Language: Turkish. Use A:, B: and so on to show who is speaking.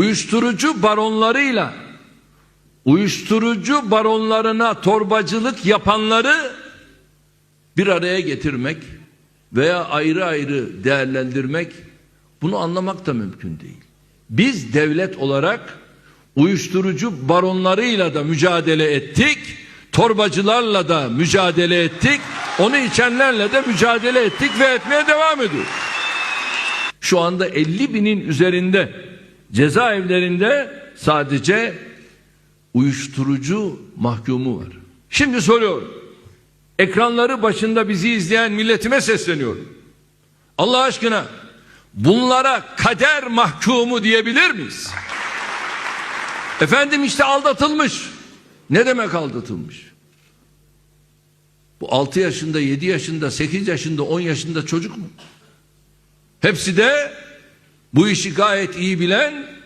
A: uyuşturucu baronlarıyla uyuşturucu baronlarına torbacılık yapanları bir araya getirmek veya ayrı ayrı değerlendirmek bunu anlamak da mümkün değil. Biz devlet olarak uyuşturucu baronlarıyla da mücadele ettik, torbacılarla da mücadele ettik, onu içenlerle de mücadele ettik ve etmeye devam ediyoruz. Şu anda 50 binin üzerinde cezaevlerinde sadece uyuşturucu mahkumu var. Şimdi soruyorum. Ekranları başında bizi izleyen milletime sesleniyorum. Allah aşkına bunlara kader mahkumu diyebilir miyiz? Efendim işte aldatılmış. Ne demek aldatılmış? Bu 6 yaşında, 7 yaşında, 8 yaşında, 10 yaşında çocuk mu? Hepsi de bu işi gayet iyi bilen